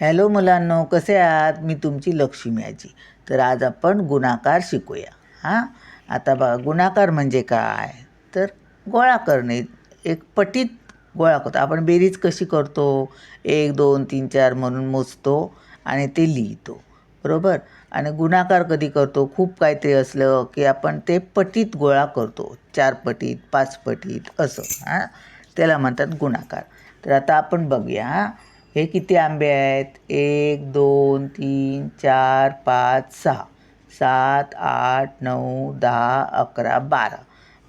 Hello मुलांनो कसे आहात? मी तुमची लक्ष्मी आजी. तर आज आपण गुणाकार शिकूया. हां? आता बघा गुणाकार म्हणजे काय? तर गोळा करणे. एक पटीत गोळा करतो. आपण बेरीज कशी करतो? एक दोन तीन चार म्हणून मोजतो आणि ते लिहितो. बरोबर? आणि गुणाकार कधी करतो? खूप काहीतरी असलं की आपण ते पटीत गोळा करतो. चार पटीत पाच पटीत असं. हां? त्याला म्हणतात गुणाकार. तर आता आपण बघूया हां? हे किती आंबे आहेत? एक दोन तीन चार पाच सहा. सात आठ नऊ दहा अकरा बारा.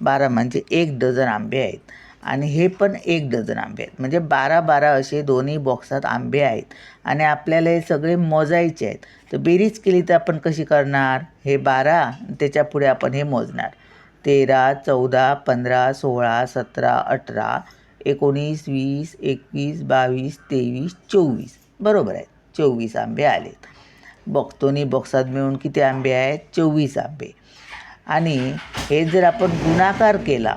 बारा म्हणजे एक डझन आंबे आहेत. आणि हे पण एक डझन आंबे आहेत. म्हणजे बारा बारा असे दोन्ही बॉक्सात आंबे आहेत. आणि आपल्याला हे सगळे मोजायचे आहेत. तर बेरीज केली तर आपण कशी करणार? हे बारा त्याच्या पुढे आपण हे मोजणार. तेरा चौदा पंधरा सोळा सतरा अठरा एकोणीस वीस एकवीस बावीस तेवीस चोवीस. बरोबर आहे. चोवीस आंबे आलेत. बॉक्स दोन्ही बॉक्सात मिळून किती आंबे आहेत? चोवीस आंबे. आणि हे जर आपण गुणाकार केला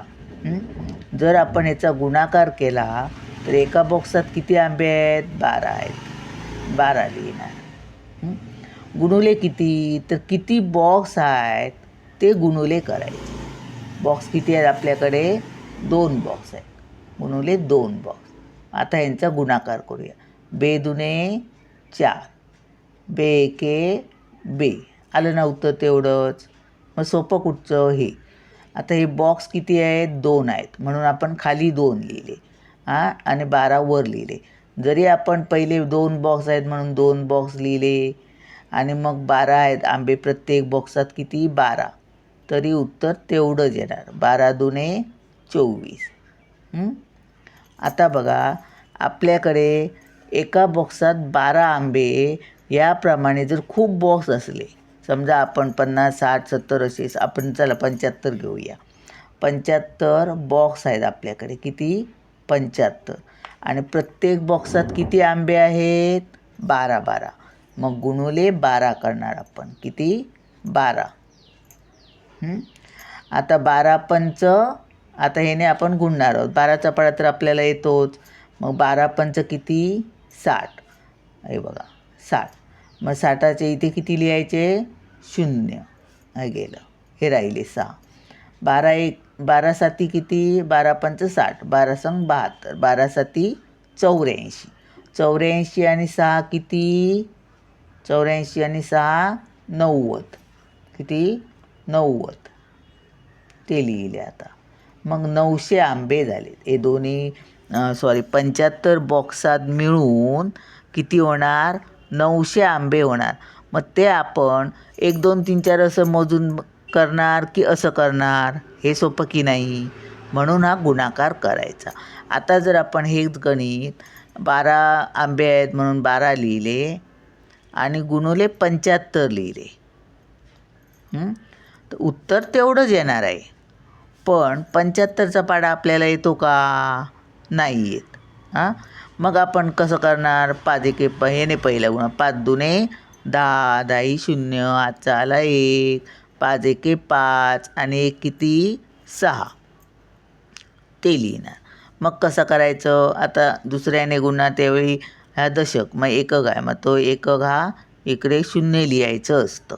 जर आपण याचा गुणाकार केला तर एका बॉक्सात किती आंबे आहेत? बारा आहेत. बारा लिहिणार. हं? गुणुले किती? तर किती बॉक्स आहेत? ते गुणुले करायचे. बॉक्स किती आहेत आपल्याकडे? दोन बॉक्स आहेत. गुणुले दोन बॉक्स आता यांचा गुणाकार करूया. बे दुने चार. बे एके बे. आलं नव्हतं तेवढंच. मग सोपं कुठचं हे. आता हे बॉक्स किती आहेत दोन आहेत. म्हणून आपण खाली दोन लिहिले. हां? आणि बारा वर लिहिले. जरी आपण पहिले दोन बॉक्स आहेत म्हणून दोन बॉक्स लिहिले. आणि मग बारा आहेत. आंबे प्रत्येक बॉक्सात किती? बारा. तरी उत्तर तेवढंच येणार. बारा दुने चोवीस. आता बघा आपल्याकडे एका बॉक्सात बारा आंबे याप्रमाणे जर खूप बॉक्स असले समजा आपण पन्नास साठ सत्तर असे आपण चला पंच्याहत्तर घेऊया. पंच्याहत्तर बॉक्स आहेत आपल्याकडे. किती? पंच्याहत्तर. आणि प्रत्येक बॉक्सात किती आंबे आहेत? बारा बारा. मग गुणुले बारा करणार आपण. किती? बारा. आता बारा पंच आता ह्याने आपण गुणणार आहोत. बाराचा पाडा तर आपल्याला येतोच. मग बारा पंच किती? साठ. हे बघा साठ. मग साठाचे इथे किती लिहायचे? शून्य. हे गेलं. हे राहिले सहा. बारा एक बारा साती किती? बारा पंच साठ. बारा संग बहात्तर. बारा साती चौऱ्याऐंशी. चौऱ्याऐंशी आणि सहा किती? चौऱ्याऐंशी आणि सहा नव्वद. किती? नव्वद. ते लिहिले आता. मग नऊशे आंबे झालेत. हे दोन्ही सॉरी पंच्याहत्तर बॉक्सात मिळून किती होणार? नऊशे आंबे होणार. मग ते आपण एक दोन तीन चार असं मोजून करणार की असं करणार? हे सोपं की नाही? म्हणून हा गुणाकार करायचा. आता जर आपण हेच गणित बारा आंबे आहेत म्हणून बारा लिहिले आणि गुणुले पंच्याहत्तर लिहिले. तर उत्तर तेवढंच येणार आहे. पण पंच्याहत्तरचा पाडा आपल्याला येतो का? नाही येत. हां? मग आपण कसं करणार? पाच एके प ह्याने पहिला गुणा. पाच दुने दहा दहाही शून्य आजचा आला एक. पाच एके पाच आणि एक किती? सहा. ते लिहिणार. मग कसं करायचं? आता दुसऱ्याने गुन्हा त्यावेळी हा दशक. मग एकक आहे मग तो एकक हा इकडे शून्य लिहायचं असतं.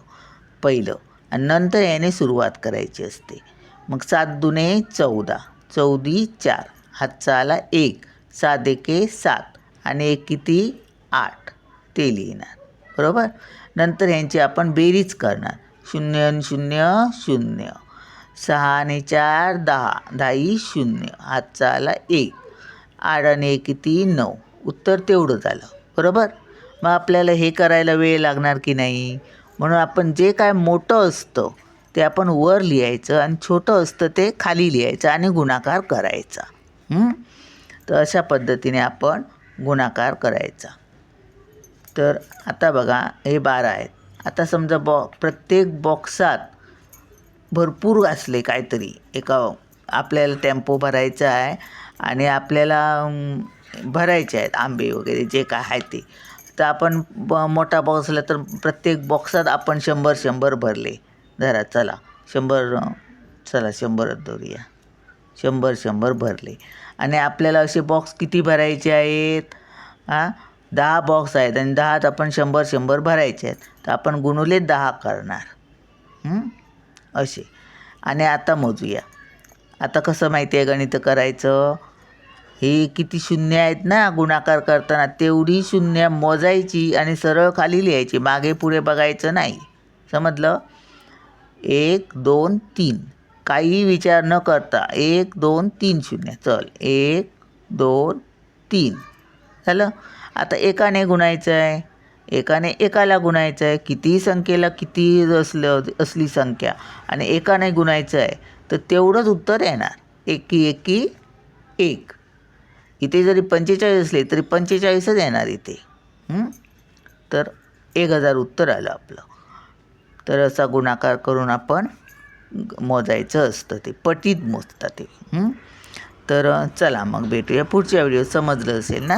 पहिलं. आणि नंतर याने सुरुवात करायची असते. मग सात दुने चौदा. चौदी चार. हातचा आला एक. सात एके सात. आणि एक किती? आठ. ते लिहिणार. बरोबर? नंतर ह्यांची आपण बेरीज करणार. शून्य शून्य शून्य. सहा आणि चार दहा. दहाही शून्य. हातचा आला एक. आठ आणि एक किती? नऊ. उत्तर तेवढं झालं. बरोबर? मग आपल्याला हे करायला वेळ लागणार की नाही? म्हणून आपण जे काय मोठं असतं ते आपण वर लिहायचं आणि छोटं असतं ते खाली लिहायचं आणि गुणाकार करायचा. तर अशा पद्धतीने आपण गुणाकार करायचा. तर आता बघा हे बारा आहेत. आता समजा बॉ प्रत्येक बॉक्सात भरपूर असले काहीतरी. एका आपल्याला टेम्पो भरायचा आहे आणि आपल्याला भरायचे आहेत आंबे वगैरे जे काय आहे ते. तर आपण ब मोठा बॉक्स असला तर प्रत्येक बॉक्सात आपण शंभर शंभर भरले. धरा चला. शंभर चला शंभरच धरूया. शंभर शंभर भरले. आणि आपल्याला असे बॉक्स किती भरायचे आहेत? हां? दहा बॉक्स आहेत आणि दहात आपण शंभर शंभर भरायचे आहेत. तर आपण गुणुले दहा करणार. असे. आणि आता मोजूया. आता कसं माहिती आहे गणित करायचं? हे किती शून्य आहेत ना गुणाकार करताना? तेवढी शून्य मोजायची आणि सरळ खाली लिहायची. मागे पुढे बघायचं नाही. समजलं? एक दोन तीन. काही विचार न करता एक दोन तीन शून्य. चल. एक दोन तीन. झालं? आता एकाने गुणायचं आहे एकाने एकाला गुणायचं आहे कितीही संख्येला किती असलं असली संख्या. आणि एकाने गुणायचं आहे तर तेवढंच उत्तर येणार. एकी एकी एक. इथे जरी पंचेचाळीस असले तरी पंचेचाळीसच येणार इथे. तर एक हजार उत्तर आलं आपलं. तर असा गुणाकार करून आपण मोजायचं असतं ते पटीत मोजतात ते. तर चला मग भेटूया पुढच्या व्हिडिओ समजलं असेल ना?